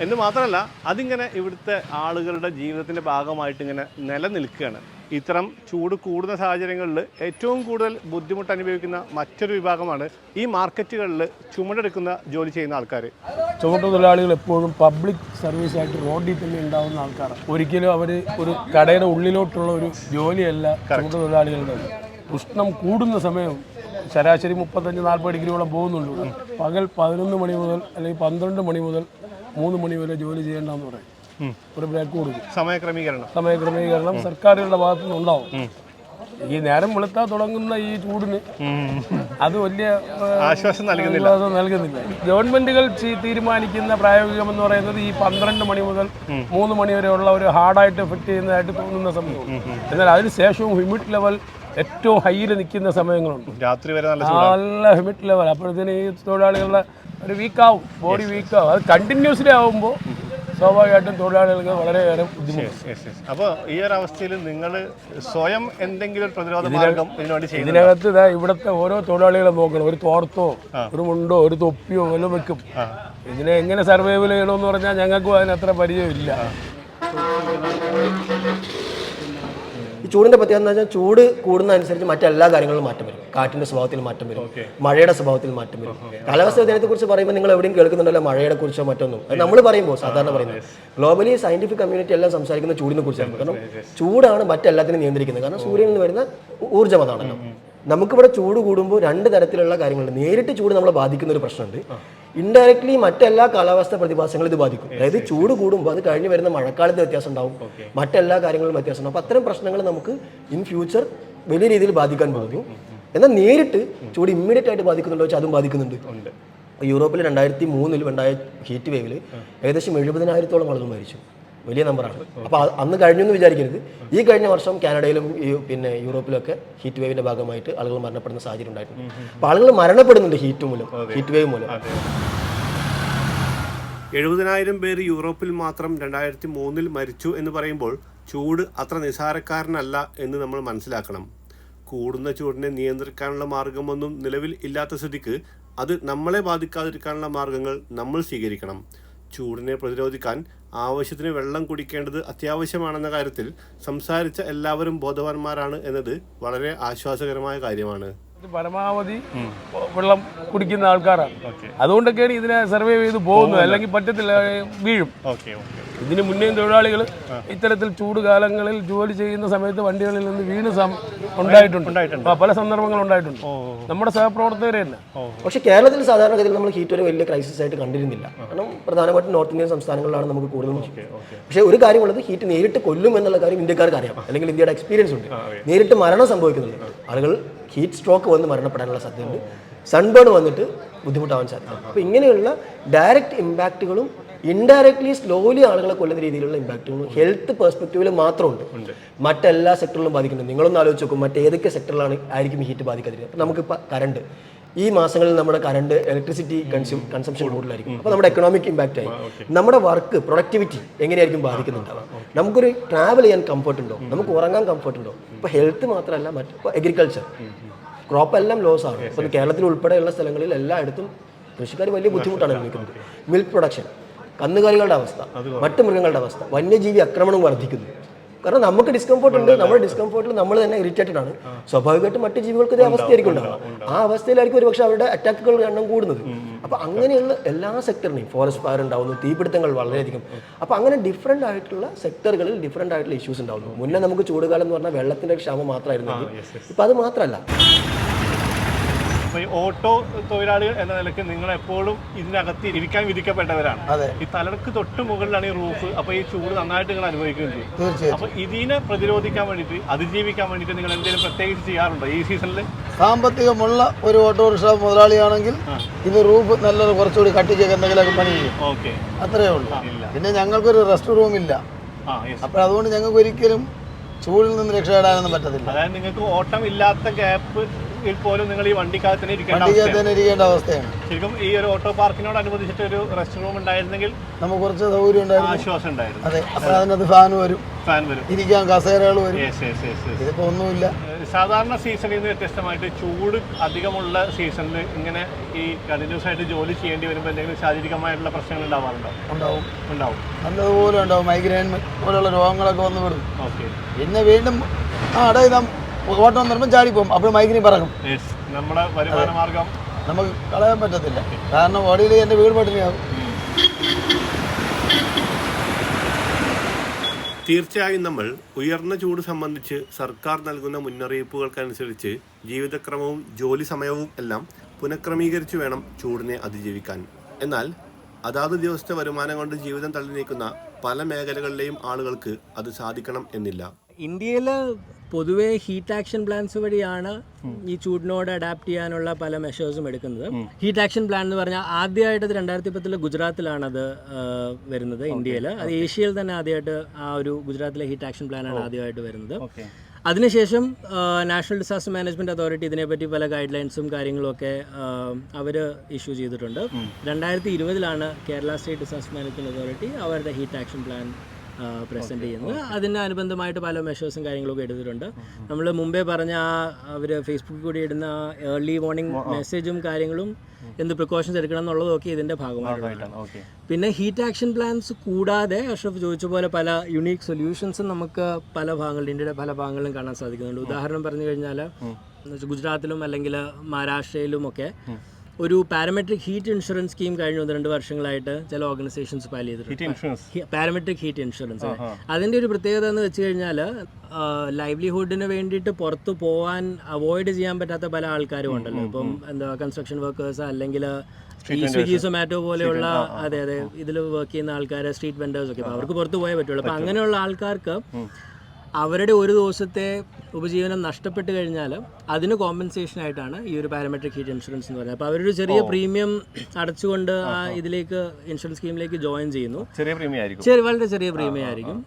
എന്ന് മാത്രമല്ല അതിങ്ങനെ ഇവിടുത്തെ ആളുകളുടെ ജീവിതത്തിന്റെ ഭാഗമായിട്ട് ഇങ്ങനെ നിലനിൽക്കുകയാണ്. ഇത്തരം ചൂട് കൂടുന്ന സാഹചര്യങ്ങളിൽ ഏറ്റവും കൂടുതൽ ബുദ്ധിമുട്ട് അനുഭവിക്കുന്ന മറ്റൊരു വിഭാഗമാണ് ഈ മാർക്കറ്റുകളിൽ ചുമടെടുക്കുന്ന ജോലി ചെയ്യുന്ന ആൾക്കാർ ചുമട്ട് തൊഴിലാളികൾ എപ്പോഴും പബ്ലിക് സർവീസ് ആയിട്ട് റോഡിൽ തന്നെ ഉണ്ടാവുന്ന ആൾക്കാരാണ്. ഒരിക്കലും അവർ ഒരു കടയുടെ ഉള്ളിലോട്ടുള്ള ഒരു ജോലിയല്ല ചുമട്ടുതൊഴിലാളികളുടെ ഉഷ്ണം കൂടുന്ന സമയം ശരാശരി മുപ്പത്തഞ്ച് നാൽപ്പത് ഡിഗ്രിയോളം പോകുന്നുള്ളൂ പകൽ പതിനൊന്ന് മണി മുതൽ അല്ലെങ്കിൽ പന്ത്രണ്ട് മണി മുതൽ മൂന്ന് മണി വരെ ജോലി ചെയ്യേണ്ടെന്ന് പറയും. ഒരു ബ്രേക്ക് കൊടുക്കും. സമയക്രമീകരണം. സമയക്രമീകരണം സർക്കാരുകളുടെ ഭാഗത്തു നിന്നുണ്ടാവും ഈ നേരം വെളുത്താ തുടങ്ങുന്ന ഈ ചൂടിന് അത് വലിയ ആശ്വാസം നൽകുന്നില്ല. നൽകുന്നില്ല. ഗവൺമെന്റുകൾ തീരുമാനിക്കുന്ന പ്രായോഗികം എന്ന് പറയുന്നത് ഈ പന്ത്രണ്ട് മണി മുതൽ മൂന്ന് മണി വരെയുള്ള ഒരു ഹാർഡായിട്ട് എഫക്ട് ചെയ്യുന്നതായിട്ട് തോന്നുന്ന സമയം എന്നാൽ അതിനുശേഷവും ഹ്യൂമിഡ് ലെവൽ ഏറ്റവും ഹൈയിൽ നിൽക്കുന്ന സമയങ്ങളുണ്ട്. രാത്രി വരെ നല്ല ഹ്യൂമിഡ് ലെവൽ അപ്പോഴത്തേന് ഈ തൊഴിലാളികളുടെ ഒരു വീക്കാവും ബോഡി വീക്കാവും അത് കണ്ടിന്യൂസ്ലി ആവുമ്പോൾ സ്വാഭാവികമായിട്ടും തൊഴിലാളികൾക്ക് വളരെയേറെ ബുദ്ധിമുട്ട്. അപ്പോൾ ഈ ഒരു അവസ്ഥയിൽ നിങ്ങൾ സ്വയം എന്തെങ്കിലും പ്രതിരോധ മാർഗം ഇതിനുവേണ്ടി ഇതിനകത്ത് ഇതാ ഇവിടുത്തെ ഓരോ തൊഴിലാളികളെ നോക്കണം. ഒരു തോർത്തോ ഒരു മുണ്ടോ ഒരു തൊപ്പിയോ വല്ലതും വെക്കും. ഇതിനെ എങ്ങനെ സർവൈവൽ ചെയ്യണമെന്ന് പറഞ്ഞാൽ ഞങ്ങൾക്കും അതിനത്ര പരിചയമില്ല. ചൂടിന്റെ പ്രത്യേകത എന്ന് വെച്ചാൽ ചൂട് കൂടുന്നതനുസരിച്ച് മറ്റെല്ലാ കാര്യങ്ങളിലും മാറ്റം വരും. കാറ്റിന്റെ സ്വഭാവത്തിൽ മാറ്റം വരും. മഴയുടെ സ്വഭാവത്തിൽ മാറ്റം വരും. കാലാവസ്ഥ വ്യതിയാനത്തെ കുറിച്ച് പറയുമ്പോൾ നിങ്ങൾ എവിടെയും കേൾക്കുന്നുണ്ടല്ലോ മഴയുടെ കുറിച്ചോ മറ്റൊന്നും. നമ്മൾ പറയുമ്പോൾ സാധാരണ പറയുന്നത്. ഗ്ലോബലി സയന്റിഫിക് കമ്മ്യൂണിറ്റി എല്ലാം സംസാരിക്കുന്ന ചൂടിനെ കുറിച്ചാണ്. കാരണം ചൂടാണ് മറ്റെല്ലാത്തിനും നിയന്ത്രിക്കുന്നത്. കാരണം സൂര്യനിൽ നിന്ന് വരുന്ന ഊർജം അതാണല്ലോ. നമുക്കിവിടെ ചൂട് കൂടുമ്പോൾ രണ്ട് തരത്തിലുള്ള കാര്യങ്ങളുണ്ട്. നേരിട്ട് ചൂട് നമ്മളെ ബാധിക്കുന്ന ഒരു പ്രശ്നമുണ്ട്. ഇൻഡയറക്ട്ലി മറ്റെല്ലാ കാലാവസ്ഥ പ്രതിഭാസങ്ങളും ഇത് ബാധിക്കും. അതായത് ചൂട് കൂടുമ്പോൾ അത് കഴിഞ്ഞ് വരുന്ന മഴക്കാലത്ത് വ്യത്യാസം ഉണ്ടാവും. മറ്റെല്ലാ കാര്യങ്ങളും വ്യത്യാസം ഉണ്ടാവും. അപ്പോൾ അത്തരം പ്രശ്നങ്ങൾ നമുക്ക് ഇൻ ഫ്യൂച്ചർ വലിയ രീതിയിൽ ബാധിക്കാൻ പോകുന്നു എന്നാൽ നേരിട്ട് ചൂട് ഇമ്മീഡിയറ്റ് ആയിട്ട് ബാധിക്കുന്നുണ്ടോ വെച്ചാൽ അതും ബാധിക്കുന്നുണ്ട്. യൂറോപ്പിൽ രണ്ടായിരത്തി മൂന്നിൽ ഉണ്ടായ ഹീറ്റ് വേവിൽ ഏകദേശം എഴുപതിനായിരത്തോളം ആളുകൾ മരിച്ചു. വലിയ നമ്പറാണ്. അപ്പോൾ അന്ന് കഴിഞ്ഞു എന്ന് വിചാരിക്കരുത്. ഈ കഴിഞ്ഞ വർഷം കാനഡയിലും ഈ പിന്നെ യൂറോപ്പിലൊക്കെ ഹീറ്റ് വേവിന്റെ ഭാഗമായിട്ട് ആളുകൾ മരണപ്പെടുന്ന സാഹചര്യം ഉണ്ടായിട്ടുണ്ട്. അപ്പോൾ ആളുകൾ മരണപ്പെടുന്നുണ്ട് ഹീറ്റ് മൂലം ഹീറ്റ് വേവ് മൂലം. എഴുപതിനായിരം പേര് യൂറോപ്പിൽ മാത്രം രണ്ടായിരത്തി മൂന്നിൽ മരിച്ചു എന്ന് പറയുമ്പോൾ ചൂട് അത്ര നിസാരക്കാരനല്ല എന്ന് നമ്മൾ മനസ്സിലാക്കണം. കൂടുന്ന ചൂടിനെ നിയന്ത്രിക്കാനുള്ള മാർഗമൊന്നും നിലവിൽ ഇല്ലാത്ത സ്ഥിതിക്ക് അത് നമ്മളെ ബാധിക്കാതിരിക്കാനുള്ള മാർഗങ്ങൾ നമ്മൾ സ്വീകരിക്കണം. ചൂടിനെ പ്രതിരോധിക്കാൻ ആവശ്യത്തിന് വെള്ളം കുടിക്കേണ്ടത് അത്യാവശ്യമാണെന്ന കാര്യത്തിൽ സംസാരിച്ച എല്ലാവരും ബോധവാന്മാരാണ് എന്നത് വളരെ ആശ്വാസകരമായ കാര്യമാണ്. പരമാവധി വെള്ളം കുടിക്കുന്ന ആൾക്കാരാണ്. അതുകൊണ്ടൊക്കെയാണ് ഇതിനെ സർവേ ചെയ്ത് പോകുന്നത്. അല്ലെങ്കിൽ പറ്റത്തില്ല വീഴും. Okay okay. ഇതിന് മുന്നേ തൊഴിലാളികൾ ഇത്തരത്തിൽ ചൂട് കാലങ്ങളിൽ ജോലി ചെയ്യുന്ന സമയത്ത് വണ്ടികളിൽ നിന്ന് വീണ് ഉണ്ടായിട്ടുണ്ട്. പല സന്ദർഭങ്ങൾ ഉണ്ടായിട്ടുണ്ട്. നമ്മുടെ സഹപ്രവർത്തകരെ തന്നെ. പക്ഷേ കേരളത്തിൽ സാധാരണഗതിയിൽ നമ്മൾ ഹീറ്റ് ഒരു വലിയ ക്രൈസിസ് ആയിട്ട് കണ്ടിരുന്നില്ല. കാരണം പ്രധാനമായിട്ടും നോർത്ത് ഇന്ത്യൻ സംസ്ഥാനങ്ങളിലാണ് നമുക്ക് കൂടുതലും പക്ഷേ ഒരു കാര്യമുള്ളത് ഹീറ്റ് നേരിട്ട് കൊല്ലും എന്നുള്ള കാര്യം ഇന്ത്യക്കാർക്ക് അറിയാം. അല്ലെങ്കിൽ ഇന്ത്യയുടെ എക്സ്പീരിയൻസ് ഉണ്ട്. നേരിട്ട് മരണം സംഭവിക്കുന്നുണ്ട്. ആളുകൾ ഹീറ്റ് സ്ട്രോക്ക് വന്ന് മരണപ്പെടാനുള്ള സാധ്യതയുണ്ട്. സൺബേൺ വന്നിട്ട് ബുദ്ധിമുട്ടാവാൻ സാധ്യത അപ്പോൾ ഇങ്ങനെയുള്ള ഡയറക്റ്റ് ഇമ്പാക്റ്റുകളും ഇൻഡയറക്ട്ലി സ്ലോലി ആളുകളെ കൊല്ലുന്ന രീതിയിലുള്ള ഇമ്പാക്റ്റുകളും ഹെൽത്ത് പെർസ്പെക്റ്റീവിൽ മാത്രമുണ്ട്. മറ്റെല്ലാ സെക്ടറിലും ബാധിക്കുന്നുണ്ട്. നിങ്ങളൊന്ന് ആലോചിച്ച് നോക്കും മറ്റേതൊക്കെ സെക്ടറിലാണ് ആയിരിക്കും ഹീറ്റ് ബാധിക്കാതിരിക്കുന്നത് അപ്പോൾ നമുക്കിപ്പോൾ കറണ്ട് ഈ മാസങ്ങളിൽ നമ്മുടെ കറണ്ട് ഇലക്ട്രിസിറ്റി കൺസ്യൂം കൺസംഷൻ കൂടുതലായിരിക്കും. അപ്പോൾ നമ്മുടെ എക്കണോമിക് ഇമ്പാക്റ്റ് ആയി. നമ്മുടെ വർക്ക് പ്രൊഡക്ടിവിറ്റി എങ്ങനെയായിരിക്കും ബാധിക്കുന്നുണ്ടാവുക? നമുക്കൊരു ട്രാവൽ ചെയ്യാൻ കംഫർട്ട് ഉണ്ടോ? നമുക്ക് ഉറങ്ങാൻ കംഫർട്ട് ഉണ്ടോ? ഇപ്പോൾ ഹെൽത്ത് മാത്രമല്ല മറ്റ് ഇപ്പോൾ എഗ്രികൾച്ചർ ക്രോപ്പ് എല്ലാം ലോസ് ആണ്. ഇപ്പോൾ കേരളത്തിൽ ഉൾപ്പെടെയുള്ള സ്ഥലങ്ങളിൽ എല്ലായിടത്തും കൃഷിക്കാർ വലിയ ബുദ്ധിമുട്ടാണ് അനുഭവിക്കുന്നത്. മിൽക്ക് പ്രൊഡക്ഷൻ കന്നുകാലികളുടെ അവസ്ഥ മറ്റു മൃഗങ്ങളുടെ അവസ്ഥ വന്യജീവി ആക്രമണം വർദ്ധിക്കുന്നു. കാരണം നമുക്ക് ഡിസ്കംഫോർട്ട് ഉണ്ട് നമ്മുടെ ഡിസ്കംഫോർട്ടിൽ നമ്മൾ തന്നെ ഇറിറ്റേറ്റഡ് ആണ്. സ്വാഭാവികമായിട്ടും മറ്റു ജീവികൾക്ക് ഇതേ അവസ്ഥയായിരിക്കും ഉണ്ടാവുക. ആ അവസ്ഥയിലായിരിക്കും ഒരുപക്ഷെ അവരുടെ അറ്റാക്കുകളുടെ എണ്ണം കൂടുന്നത്. അപ്പൊ അങ്ങനെയുള്ള എല്ലാ സെക്ടറിനെയും ഫോറസ്റ്റ് ഫയർ ഉണ്ടാവുന്നു തീപിടുത്തങ്ങൾ വളരെയധികം. അപ്പൊ അങ്ങനെ ഡിഫറെന്റ് ആയിട്ടുള്ള സെക്ടറുകളിൽ ഡിഫറെന്റ് ആയിട്ടുള്ള ഇഷ്യൂസ് ഉണ്ടാവുന്നു. മുന്നേ നമുക്ക് ചൂടുകാലം എന്ന് പറഞ്ഞാൽ വെള്ളത്തിന്റെ ക്ഷാമം മാത്രമായിരുന്നു ഇപ്പൊ അത് മാത്രമല്ല. അപ്പൊ ഈ ഓട്ടോ തൊഴിലാളികൾ എന്ന നിലയ്ക്ക് നിങ്ങൾ എപ്പോഴും ഇതിനകത്ത് ഇരിക്കാൻ വിധിക്കപ്പെട്ടവരാണ്. ഈ തലക്ക് തൊട്ട് മുകളിലാണ് ഈ റൂഫ് അപ്പൊ ഈ ചൂട് നന്നായിട്ട് നിങ്ങൾ അനുഭവിക്കുകയും ചെയ്യും. തീർച്ചയായും. അപ്പൊ ഇതിനെ പ്രതിരോധിക്കാൻ വേണ്ടിയിട്ട് അതിജീവിക്കാൻ വേണ്ടിയിട്ട് നിങ്ങൾ എന്തെങ്കിലും പ്രത്യേകിച്ച് ചെയ്യാറുണ്ടോ ഈ സീസണിൽ സാമ്പത്തികമുള്ള ഒരു ഓട്ടോറിക്ഷ മുതലാളിയാണെങ്കിൽ ഇത് റൂഫ് നല്ലൊരു കുറച്ചുകൂടി കട്ടിച്ചൊക്കെ എന്തെങ്കിലുമൊക്കെ പണി ചെയ്യും. ഓക്കെ. അത്രയേ ഉള്ളൂ. പിന്നെ ഞങ്ങൾക്കൊരു റെസ്റ്റ് റൂം ഇല്ല. അപ്പോൾ അതുകൊണ്ട് ഞങ്ങൾക്ക് ഒരിക്കലും ചൂടിൽ നിന്ന് രക്ഷപ്പെടാനൊന്നും പറ്റത്തില്ല. അതായത് നിങ്ങൾക്ക് ഓട്ടം ഇല്ലാത്ത ഗ്യാപ്പ് പോലും നിങ്ങൾ ഈ വണ്ടിക്കകത്ത് തന്നെ ഇരിക്കേണ്ട ഇരിക്കേണ്ട അവസ്ഥയാണ്. ശരിക്കും ഈ ഒരു ഓട്ടോ പാർക്കിനോട് അനുബന്ധിച്ചിട്ട് ഒരു റെസ്റ്റ് റൂം ഉണ്ടായിരുന്നെങ്കിൽ നമുക്ക് കുറച്ച് സൗകര്യം ഉണ്ടായിരുന്നു. ആശ്വാസം ഉണ്ടായിരുന്നു. അതെ അപ്പോൾ അതിനകത്ത് ഫാൻ വരും. ഫാൻ വരും. ഇരിക്കാൻ കസേരകൾ വരും. ഇതിപ്പോ ഒന്നുമില്ല. സാധാരണ സീസണിൽ നിന്ന് വ്യത്യസ്തമായിട്ട് ചൂട് അധികമുള്ള സീസണിൽ ഇങ്ങനെ ഈ കണ്ടിന്യൂസ് ആയിട്ട് ജോലി ചെയ്യേണ്ടി വരുമ്പോൾ എന്തെങ്കിലും ശാരീരികമായിട്ടുള്ള പ്രശ്നങ്ങൾ ഉണ്ടാവാറുണ്ടോ? ഉണ്ടാവും. ഉണ്ടാവും. നല്ലതുപോലെ ഉണ്ടാവും. മൈഗ്രെയിൻ പോലുള്ള രോഗങ്ങളൊക്കെ വന്നു വിടും ഓക്കെ പിന്നെ വീണ്ടും ആ അടേ ഓട്ടം വരുമ്പോൾ ചാടിപ്പോകും അപ്പോൾ മൈഗ്രീൻ പറക്കും. യെസ് നമ്മുടെ വരുമാന മാർഗം നമുക്ക് കളയാൻ പറ്റത്തില്ല. കാരണം ഓടിയിൽ എന്റെ വീട് പട്ടിണിയാകും തീർച്ചയായും നമ്മൾ ഉയർന്ന ചൂട് സംബന്ധിച്ച് സർക്കാർ നൽകുന്ന മുന്നറിയിപ്പുകൾക്കനുസരിച്ച് ജീവിതക്രമവും ജോലി സമയവും എല്ലാം പുനഃക്രമീകരിച്ചു വേണം ചൂടിനെ അതിജീവിക്കാൻ. എന്നാൽ അതാത് ദിവസത്തെ വരുമാനം കൊണ്ട് ജീവിതം തള്ളി നീക്കുന്ന പല മേഖലകളിലെയും ആളുകൾക്ക് അത് സാധിക്കണം എന്നില്ല. ഇന്ത്യയിൽ പൊതുവേ ഹീറ്റ് ആക്ഷൻ പ്ലാൻസ് വഴിയാണ് ഈ ചൂടിനോട് അഡാപ്റ്റ് ചെയ്യാനുള്ള പല മെഷേഴ്സും എടുക്കുന്നത്. ഹീറ്റ് ആക്ഷൻ പ്ലാൻ എന്ന് പറഞ്ഞാൽ ആദ്യമായിട്ട് രണ്ടായിരത്തി പത്തിൽ ഗുജറാത്തിലാണ് അത് വരുന്നത് ഇന്ത്യയിൽ അത് ഏഷ്യയിൽ തന്നെ ആദ്യമായിട്ട് ആ ഒരു ഗുജറാത്തിലെ ഹീറ്റ് ആക്ഷൻ പ്ലാനാണ് ആദ്യമായിട്ട് വരുന്നത്. അതിനുശേഷം നാഷണൽ ഡിസാസ്റ്റർ മാനേജ്മെന്റ് അതോറിറ്റി ഇതിനെപ്പറ്റി പല ഗൈഡ് ലൈൻസും കാര്യങ്ങളും ഒക്കെ അവർ ഇഷ്യൂ ചെയ്തിട്ടുണ്ട്. രണ്ടായിരത്തി ഇരുപതിലാണ് Kerala state disaster management authority അവരുടെ ഹീറ്റ് ആക്ഷൻ പ്ലാൻ പ്രസന്റ് ചെയ്യുന്നത്. അതിന് അനുബന്ധമായിട്ട് പല മെഷേഴ്സും കാര്യങ്ങളൊക്കെ എടുത്തിട്ടുണ്ട്. നമ്മൾ മുമ്പേ പറഞ്ഞ ആ അവർ ഫേസ്ബുക്കിൽ കൂടി ഇടുന്ന ഏർലി മോർണിംഗ് മെസ്സേജും കാര്യങ്ങളും എന്ത് പ്രിക്കോഷൻസ് എടുക്കണം എന്നുള്ളതൊക്കെ ഇതിന്റെ ഭാഗമായിട്ട് പിന്നെ ഹീറ്റ് ആക്ഷൻ പ്ലാൻസ് കൂടാതെ അഷ്റഫ് ചോദിച്ച പോലെ പല യുണീക്ക് സൊല്യൂഷൻസും നമുക്ക് പല ഭാഗങ്ങളിൽ ഇന്ത്യയുടെ പല ഭാഗങ്ങളിലും കാണാൻ സാധിക്കുന്നുണ്ട്. ഉദാഹരണം പറഞ്ഞു കഴിഞ്ഞാൽ ഗുജറാത്തിലും അല്ലെങ്കിൽ മഹാരാഷ്ട്രയിലും ഒക്കെ ഒരു പാരമെട്രിക് ഹീറ്റ് ഇൻഷുറൻസ് സ്കീം കഴിഞ്ഞ ഒന്ന് രണ്ട് വർഷങ്ങളായിട്ട് ചില ഓർഗനൈസേഷൻസ് ഫയൽ ചെയ്തിട്ടുണ്ട്. Parametric heat insurance. അതിന്റെ ഒരു പ്രത്യേകത എന്ന് വെച്ച് കഴിഞ്ഞാൽ ലൈവ്ലിഹുഡിന് വേണ്ടിയിട്ട് പുറത്ത് പോകാൻ അവോയ്ഡ് ചെയ്യാൻ പറ്റാത്ത പല ആൾക്കാരും ഉണ്ടല്ലോ. ഇപ്പം എന്താ കൺസ്ട്രക്ഷൻ വർക്കേഴ്സ് അല്ലെങ്കിൽ ഈ സ്വിഗ്ഗി സൊമാറ്റോ പോലെയുള്ള അതെ അതെ ഇതിൽ വർക്ക് ചെയ്യുന്ന ആൾക്കാർ സ്ട്രീറ്റ് വെൻഡേഴ്സ് ഒക്കെ. അവർക്ക് പുറത്ത് പോയേ പറ്റുള്ളൂ. അപ്പം അങ്ങനെയുള്ള ആൾക്കാർക്ക് അവരുടെ ഒരു ദിവസത്തെ ഉപജീവനം നഷ്ടപ്പെട്ട് കഴിഞ്ഞാൽ അതിന് കോമ്പൻസേഷൻ ആയിട്ടാണ് ഈ ഒരു പാരമെട്രിക് ഹീറ്റ് ഇൻഷുറൻസ് എന്ന് പറയുന്നത്. അപ്പോൾ അവരൊരു ചെറിയ പ്രീമിയം അടച്ചുകൊണ്ട് ആ ഇതിലേക്ക് ഇൻഷുറൻസ് സ്കീമിലേക്ക് ജോയിൻ ചെയ്യുന്നു. ചെറിയ പ്രീമിയം ആയിരിക്കും. ചെറിയ വളരെ ചെറിയ പ്രീമിയം ആയിരിക്കും.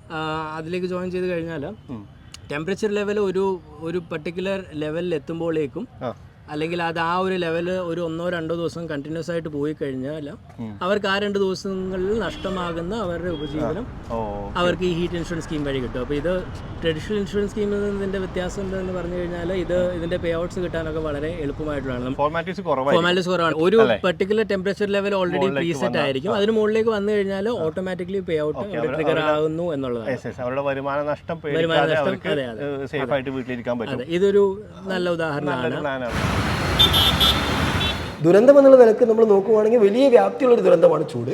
അതിലേക്ക് ജോയിൻ ചെയ്ത് കഴിഞ്ഞാൽ ടെമ്പറേച്ചർ ലെവൽ ഒരു ഒരു പർട്ടിക്കുലർ ലെവലിൽ എത്തുമ്പോഴേക്കും അല്ലെങ്കിൽ അത് ആ ഒരു ലെവൽ ഒരു ഒന്നോ രണ്ടോ ദിവസം കണ്ടിന്യൂസ് ആയിട്ട് പോയി കഴിഞ്ഞാൽ അവർക്ക് ആ രണ്ട് ദിവസങ്ങളിൽ നഷ്ടമാകുന്ന അവരുടെ ഉപജീവനം അവർക്ക് ഈ ഹീറ്റ് ഇൻഷുറൻസ് സ്കീം വഴി കിട്ടും. അപ്പോൾ ഇത് ട്രഡീഷണൽ ഇൻഷുറൻസ് സ്കീമിൽ നിന്നതിന്റെ വ്യത്യാസം എന്താണെന്ന് പറഞ്ഞു കഴിഞ്ഞാൽ ഇത് ഇതിന്റെ പേ ഔട്ട്സ് കിട്ടാനൊക്കെ വളരെ എളുപ്പമായിട്ടുള്ളതാണ്. ഫോർമാലിറ്റീസ് കുറവാണ്. ഒരു particular temperature level already preset ആയിരിക്കും. അതിന് മുകളിലേക്ക് വന്നു കഴിഞ്ഞാൽ ഓട്ടോമാറ്റിക്കലി പേ ഔട്ട് ട്രിഗർ ആകുന്നു എന്നുള്ളതാണ്. അവരുടെ വരുമാന നഷ്ടം വരുമാന നഷ്ടം, അവർക്ക് അതെ, അതെ. ഇതൊരു നല്ല ഉദാഹരണമാണ്. ദുരന്തം എന്നുള്ള നിലയ്ക്ക് നമ്മൾ നോക്കുവാണെങ്കിൽ വലിയ വ്യാപ്തിയുള്ള ഒരു ദുരന്തമാണ് ചൂട്.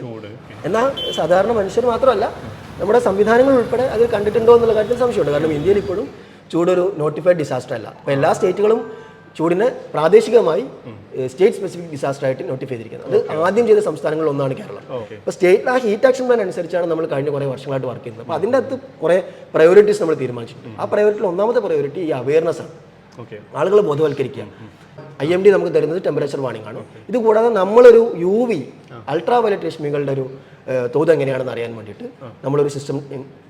എന്നാൽ സാധാരണ മനുഷ്യർ മാത്രമല്ല നമ്മുടെ സംവിധാനങ്ങൾ ഉൾപ്പെടെ അത് കണ്ടിട്ടുണ്ടോ എന്നുള്ള കാര്യത്തിൽ സംശയമുണ്ട്. കാരണം ഇന്ത്യയിൽ ഇപ്പോഴും ചൂടൊരു നോട്ടിഫൈഡ് ഡിസാസ്റ്റർ അല്ല. അപ്പോൾ എല്ലാ സ്റ്റേറ്റുകളും ചൂടിനെ പ്രാദേശികമായി സ്റ്റേറ്റ് സ്പെസിഫിക് ഡിസാസ്റ്റർ ആയിട്ട് നോട്ടിഫൈ ചെയ്തിരിക്കുന്നത്. അത് ആദ്യം ചെയ്ത സംസ്ഥാനങ്ങളിൽ ഒന്നാണ് കേരളം. അപ്പോൾ സ്റ്റേറ്റ് ആ ഹീറ്റ് ആക്ഷൻ പ്ലാൻ അനുസരിച്ചാണ് നമ്മൾ കഴിഞ്ഞ കുറേ വർഷങ്ങളായിട്ട് വർക്ക് ചെയ്യുന്നത്. അപ്പോൾ അതിന്റെ അകത്ത് കുറേ പ്രയോറിറ്റീസ് നമ്മൾ തീരുമാനിച്ചിട്ടുണ്ട്. ആ പ്രയോറിറ്റിയിൽ ഒന്നാമത്തെ പ്രയോറിറ്റി ഈ അവയർനെസ് ആണ്. ഓക്കെ ആളുകളെ ബോധവൽക്കരിക്കുക. ഐ എം ഡി നമുക്ക് തരുന്നത് ടെമ്പറേച്ചർ വാണിംഗ് ആണ്. ഇത് കൂടാതെ നമ്മളൊരു യു വി അൾട്രാ വയലറ്റ് രശ്മികളുടെ ഒരു തോത് എങ്ങനെയാണെന്ന് അറിയാൻ വേണ്ടിയിട്ട് നമ്മളൊരു സിസ്റ്റം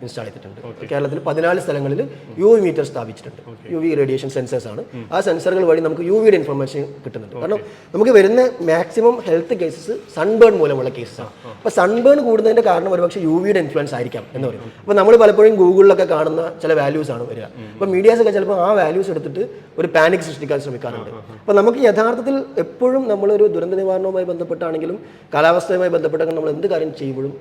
ഇൻസ്റ്റാൾ ചെയ്തിട്ടുണ്ട്. കേരളത്തിൽ പതിനാല് സ്ഥലങ്ങളിൽ യു വി മീറ്റർ സ്ഥാപിച്ചിട്ടുണ്ട്. യു വി റേഡിയേഷൻ സെൻസേഴ്സ് ആണ്. ആ സെൻസറുകൾ വഴി നമുക്ക് യു വിയുടെ ഇൻഫർമേഷൻ കിട്ടുന്നുണ്ട്. കാരണം നമുക്ക് വരുന്ന മാക്സിമം ഹെൽത്ത് കേസസ് സൺബേൺ മൂലമുള്ള കേസസാണ് അപ്പോൾ സൺബേൺ കൂടുന്നതിന്റെ കാരണം ഒരുപക്ഷെ യു വിയുടെ ഇൻഫ്ലുവൻസ് ആയിരിക്കാം എന്ന് പറയും. അപ്പോൾ നമ്മൾ പലപ്പോഴും ഗൂഗിളിലൊക്കെ കാണുന്ന ചില വാല്യൂസ് ആണ് വരിക. അപ്പോൾ മീഡിയാസ് ഒക്കെ ചിലപ്പോൾ ആ വാല്യൂസ് എടുത്തിട്ട് ഒരു പാനിക് സൃഷ്ടിക്കാൻ ശ്രമിക്കാറുണ്ട്. അപ്പോൾ നമുക്ക് യഥാർത്ഥത്തിൽ എപ്പോഴും നമ്മളൊരു ദുരന്ത നിവാരണവുമായി ബന്ധപ്പെട്ടാണെങ്കിലും കാലാവസ്ഥയുമായി ബന്ധപ്പെട്ടൊക്കെ നമ്മൾ എന്ത് കാര്യം ചെയ്യുമ്പോഴും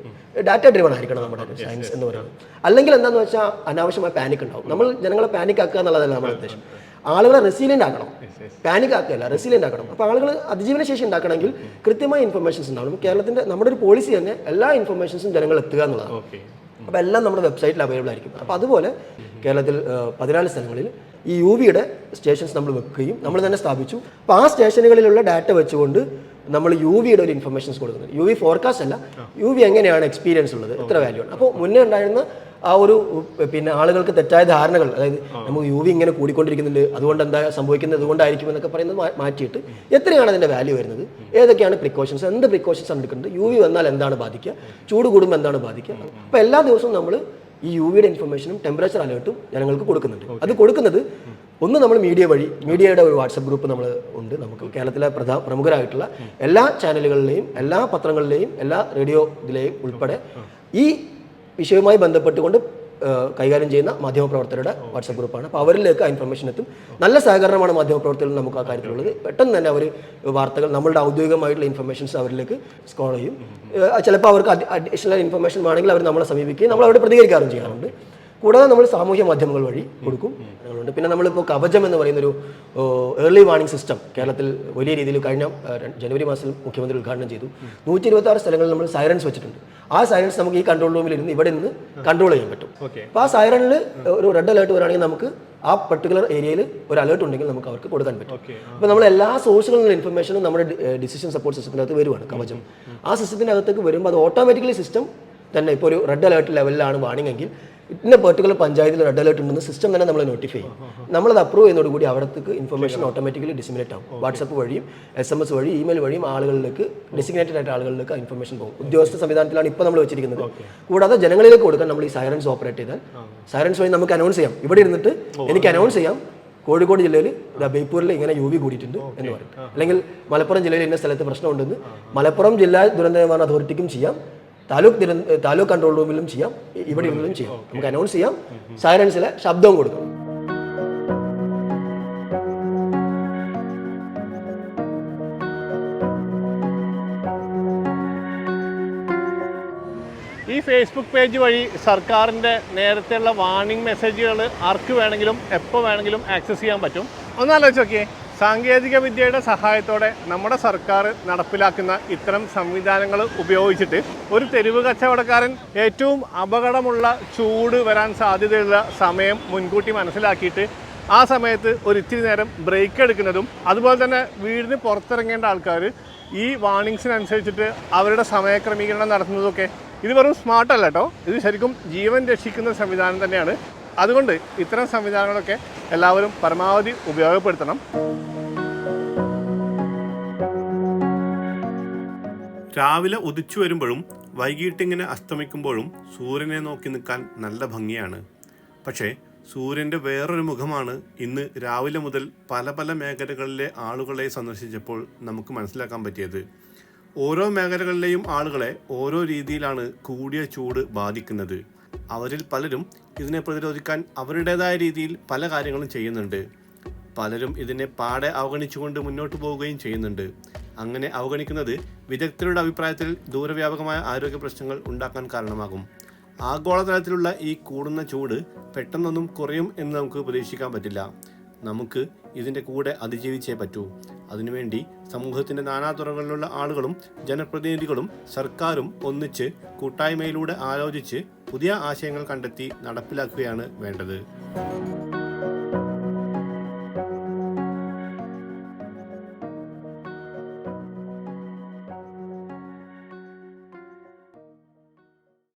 ഡാറ്റ ഡ്രിവൺ ആയിരിക്കണം നമ്മുടെ സയൻസ് എന്ന് പറയുന്നത്. അല്ലെങ്കിൽ എന്താണെന്ന് വെച്ചാൽ അനാവശ്യമായ പാനിക് ഉണ്ടാവും. നമ്മൾ ജനങ്ങളെ പാനിക് ആക്കുക എന്നുള്ളതല്ല നമ്മുടെ ഉദ്ദേശം. ആളുകളെ റെസീലിയന്റ് ആക്കണം. പാനിക് ആക്കുകയല്ല റെസീലിയന്റ് ആക്കണം. അപ്പോൾ ആളുകൾ അതിജീവന ശേഷി ഉണ്ടാക്കണമെങ്കിൽ കൃത്യമായ ഇൻഫർമേഷൻസ് ഉണ്ടാവണം. കേരളത്തിന്റെ നമ്മുടെ ഒരു പോളിസി തന്നെ എല്ലാ ഇൻഫർമേഷൻസും ജനങ്ങൾ എത്തുക എന്നുള്ളതാണ്. അപ്പോൾ എല്ലാം നമ്മുടെ വെബ്സൈറ്റിൽ അവൈലബിൾ ആയിരിക്കും. അപ്പോൾ അതുപോലെ കേരളത്തിൽ പതിനാല് സ്ഥലങ്ങളിൽ ഈ യു വിയുടെ സ്റ്റേഷൻസ് നമ്മൾ വെക്കുകയും നമ്മൾ തന്നെ സ്ഥാപിച്ചു. അപ്പോൾ ആ സ്റ്റേഷനുകളിലുള്ള ഡാറ്റ വെച്ചുകൊണ്ട് നമ്മൾ യു വിയുടെ ഒരു ഇൻഫർമേഷൻസ് കൊടുക്കുന്നത്. യു വി ഫോർകാസ്റ്റ് അല്ല. യു വി എങ്ങനെയാണ് എക്സ്പീരിയൻസ് ഉള്ളത്? എത്ര വാല്യൂ ആണ്. അപ്പോൾ മുന്നേ ഉണ്ടായിരുന്ന ആ ഒരു പിന്നെ ആളുകൾക്ക് തെറ്റായ ധാരണകൾ അതായത് നമുക്ക് യു വി ഇങ്ങനെ കൂടിക്കൊണ്ടിരിക്കുന്നുണ്ട് അതുകൊണ്ട് എന്താ സംഭവിക്കുന്നത് അതുകൊണ്ടായിരിക്കും എന്നൊക്കെ പറയുന്നത് മാറ്റിയിട്ട് എത്രയാണ് അതിന്റെ വാല്യൂ വരുന്നത്? ഏതൊക്കെയാണ് പ്രിക്കോഷൻസ് എന്ത് പ്രിക്കോഷൻസ് എടുക്കുന്നത്? യു വി വന്നാൽ എന്താണ് ബാധിക്കുക? ചൂട് കൂടുമ്പോൾ എന്താണ് ബാധിക്കുക? അപ്പോൾ എല്ലാ ദിവസവും നമ്മൾ ഈ യു വിയുടെ ഇൻഫർമേഷനും ടെമ്പറേച്ചർ അലേർട്ടും ജനങ്ങൾക്ക് കൊടുക്കുന്നുണ്ട്. അത് കൊടുക്കുന്നത് ഒന്ന് നമ്മൾ മീഡിയ വഴി മീഡിയയുടെ ഒരു വാട്സപ്പ് ഗ്രൂപ്പ് നമ്മൾ ഉണ്ട്. നമുക്ക് കേരളത്തിലെ പ്രധാ പ്രമുഖരായിട്ടുള്ള എല്ലാ ചാനലുകളിലെയും എല്ലാ പത്രങ്ങളിലെയും എല്ലാ റേഡിയോ ഇതിലെയും ഉൾപ്പെടെ ഈ വിഷയവുമായി ബന്ധപ്പെട്ടുകൊണ്ട് കൈകാര്യം ചെയ്യുന്ന മാധ്യമപ്രവർത്തകരുടെ വാട്സപ്പ് ഗ്രൂപ്പാണ്. അപ്പോൾ അവരിലേക്ക് ആ ഇൻഫർമേഷൻ എത്തും. നല്ല സഹകരണമാണ് മാധ്യമപ്രവർത്തകരിൽ നമുക്ക് ആ കാര്യത്തിലുള്ളത്. പെട്ടെന്ന് തന്നെ അവർ വാർത്തകൾ നമ്മളുടെ ഔദ്യോഗികമായിട്ടുള്ള ഇൻഫർമേഷൻസ് അവരിലേക്ക് സ്കോൾ ചെയ്യും. ചിലപ്പോൾ അവർക്ക് അഡീഷണൽ ഇൻഫർമേഷൻ വേണമെങ്കിൽ അവർ നമ്മളെ സമീപിക്കുകയും നമ്മൾ അവിടെ പ്രതികരിക്കാറും ചെയ്യാറുണ്ട്. കൂടാതെ നമ്മൾ സാമൂഹ്യ മാധ്യമങ്ങൾ വഴി കൊടുക്കും അതുകൊണ്ട് പിന്നെ നമ്മളിപ്പോൾ കവചം എന്ന് പറയുന്ന ഒരു ഏർലി വാർണിംഗ് സിസ്റ്റം കേരളത്തിൽ വലിയ രീതിയിൽ കഴിഞ്ഞ ജനുവരി മാസത്തിൽ മുഖ്യമന്ത്രി ഉദ്ഘാടനം ചെയ്തു. നൂറ്റി ഇരുപത്തി ആറ് സ്ഥലങ്ങളിൽ നമ്മൾ സൈറൻസ് വെച്ചിട്ടുണ്ട്. ആ സൈറൻസ് നമുക്ക് ഈ കൺട്രോൾ റൂമിൽ ഇരുന്ന് ഇവിടെ നിന്ന് കൺട്രോൾ ചെയ്യാൻ പറ്റും. അപ്പോൾ ആ സൈറണിൽ ഒരു റെഡ് അലേർട്ട് വരാണെങ്കിൽ നമുക്ക് ആ പർട്ടിക്കുലർ ഏരിയയിൽ ഒരു അലേർട്ട് ഉണ്ടെങ്കിൽ നമുക്ക് അവർക്ക് കൊടുക്കാൻ പറ്റും. അപ്പോൾ നമ്മൾ എല്ലാ സോഴ്സുകളിൽ നിന്നുള്ള ഇൻഫർമേഷനും നമ്മുടെ ഡിസിഷൻ സപ്പോർട്ട് സിസ്റ്റത്തിനകത്ത് വരുവാണ് കവചം. ആ സിസ്റ്റത്തിനകത്തേക്ക് വരുമ്പോൾ അത് ഓട്ടോമാറ്റിക്കലി സിസ്റ്റം തന്നെ ഇപ്പോൾ ഒരു റെഡ് അലേർട്ട് ലെവലിലാണ് വാണിംഗ് എങ്കിൽ ഇന്ന പെർട്ടിക്കുലർ പഞ്ചായത്തിൽ റെഡ് അലേർട്ട് ഉണ്ടെന്ന് സിസ്റ്റം തന്നെ നമ്മൾ നോട്ടിഫൈ ചെയ്യും. നമ്മളത് അപ്രൂവ് ചെയ്യുന്നതോടുകൂടി അവിടത്തേക്ക് ഇൻഫർമേഷൻ ഓട്ടോമാറ്റിക്കലി ഡിസിമിനേറ്റ് ആവും. വാട്സപ്പ് വഴിയും എസ് എം എസ് വഴി ഇമെയിൽ വഴിയും ആളുകളിലേക്ക് ഡെസിഗ്നേറ്റഡ് ആയിട്ട് ആളുകളിലേക്ക് ആ ഇൻഫർമേഷൻ പോകും. ഉദ്യോഗസ്ഥ സംവിധാനത്തിലാണ് ഇപ്പോൾ നമ്മൾ വെച്ചിരിക്കുന്നത്. കൂടാതെ ജനങ്ങളിലേക്ക് കൊടുക്കാൻ നമ്മൾ ഈ സൈറൻസ് ഓപ്പറേറ്റ് ചെയ്താൽ സൈറൻസ് വഴി നമുക്ക് അനൗൺസ് ചെയ്യാം. ഇവിടെ ഇരുന്നിട്ട് എനിക്ക് അനൗൺസ് ചെയ്യാം. കോഴിക്കോട് ജില്ലയിൽ ബേപ്പൂരിൽ ഇങ്ങനെ യു വി കൂടിയിട്ടുണ്ട് എന്ന് പറയും. അല്ലെങ്കിൽ മലപ്പുറം ജില്ലയിൽ ഇന്ന സ്ഥലത്ത് പ്രശ്നമുണ്ടെന്ന് മലപ്പുറം ജില്ലാ ദുരന്ത നിവാരണ അതോറിറ്റിക്കും ചെയ്യാം. താലൂക്ക് തിരു താലൂക്ക് കൺട്രോൾ റൂമിലും ചെയ്യാം. ഇവിടെ ഇരുന്നിലും ചെയ്യാം. നമുക്ക് അനൗൺസ് ചെയ്യാം. സൈലൻസിലെ ശബ്ദവും കൊടുക്കും. ഈ ഫേസ്ബുക്ക് പേജ് വഴി സർക്കാരിന്റെ നേരത്തെയുള്ള വാർണിംഗ് മെസ്സേജുകൾ ആർക്ക് വേണമെങ്കിലും എപ്പോൾ വേണമെങ്കിലും ആക്സസ് ചെയ്യാൻ പറ്റും. ഒന്നാലോചിച്ച് നോക്കിയേ. സാങ്കേതിക വിദ്യയുടെ സഹായത്തോടെ നമ്മുടെ സർക്കാർ നടപ്പിലാക്കുന്ന ഇത്തരം സംവിധാനങ്ങൾ ഉപയോഗിച്ചിട്ട് ഒരു തെരുവ് കച്ചവടക്കാരൻ ഏറ്റവും അപകടമുള്ള ചൂട് വരാൻ സാധ്യതയുള്ള സമയം മുൻകൂട്ടി മനസ്സിലാക്കിയിട്ട് ആ സമയത്ത് ഒരു നേരം ബ്രേക്ക് എടുക്കുന്നതും അതുപോലെ തന്നെ വീടിന് പുറത്തിറങ്ങേണ്ട ആൾക്കാർ ഈ വാർണിങ്സിനനുസരിച്ചിട്ട് അവരുടെ സമയക്രമീകരണം നടത്തുന്നതൊക്കെ ഇത് വെറും സ്മാർട്ട് അല്ല കേട്ടോ. ഇത് ശരിക്കും ജീവൻ രക്ഷിക്കുന്ന സംവിധാനം തന്നെയാണ്. അതുകൊണ്ട് ഇത്തരം സംവിധാനങ്ങളൊക്കെ എല്ലാവരും പരമാവധി ഉപയോഗപ്പെടുത്തണം. രാവിലെ ഉദിച്ചു വരുമ്പോഴും വൈകിട്ട് ഇങ്ങനെ അസ്തമിക്കുമ്പോഴും സൂര്യനെ നോക്കി നിൽക്കാൻ നല്ല ഭംഗിയാണ്. പക്ഷേ സൂര്യന്റെ വേറൊരു മുഖമാണ് ഇന്ന് രാവിലെ മുതൽ പല പല മേഖലകളിലെ ആളുകളെ സന്ദർശിച്ചപ്പോൾ നമുക്ക് മനസ്സിലാക്കാൻ പറ്റിയത്. ഓരോ മേഖലകളിലെയും ആളുകളെ ഓരോ രീതിയിലാണ് കൂടിയ ചൂട് ബാധിക്കുന്നത്. അവരിൽ പലരും ഇതിനെ പ്രതിരോധിക്കാൻ അവരുടേതായ രീതിയിൽ പല കാര്യങ്ങളും ചെയ്യുന്നുണ്ട്. പലരും ഇതിനെ പാടെ അവഗണിച്ചുകൊണ്ട് മുന്നോട്ട് പോവുകയും ചെയ്യുന്നുണ്ട്. അങ്ങനെ അവഗണിക്കുന്നത് വിദഗ്ധരുടെ അഭിപ്രായത്തിൽ ദൂരവ്യാപകമായ ആരോഗ്യ പ്രശ്നങ്ങൾ ഉണ്ടാക്കാൻ കാരണമാകും. ആഗോളതലത്തിലുള്ള ഈ കൂടുന്ന ചൂട് പെട്ടെന്നൊന്നും കുറയും എന്ന് നമുക്ക് പ്രതീക്ഷിക്കാൻ പറ്റില്ല. നമുക്ക് ഇതിന്റെ കൂടെ അതിജീവിച്ചേ പറ്റൂ. അതിനുവേണ്ടി സമൂഹത്തിന്റെ നാനാതുറകളിലുള്ള ആളുകളും ജനപ്രതിനിധികളും സർക്കാരും ഒന്നിച്ച് കൂട്ടായ്മയിലൂടെ ആലോചിച്ച് പുതിയ ആശയങ്ങൾ കണ്ടെത്തി നടപ്പിലാക്കുകയാണ് വേണ്ടത്.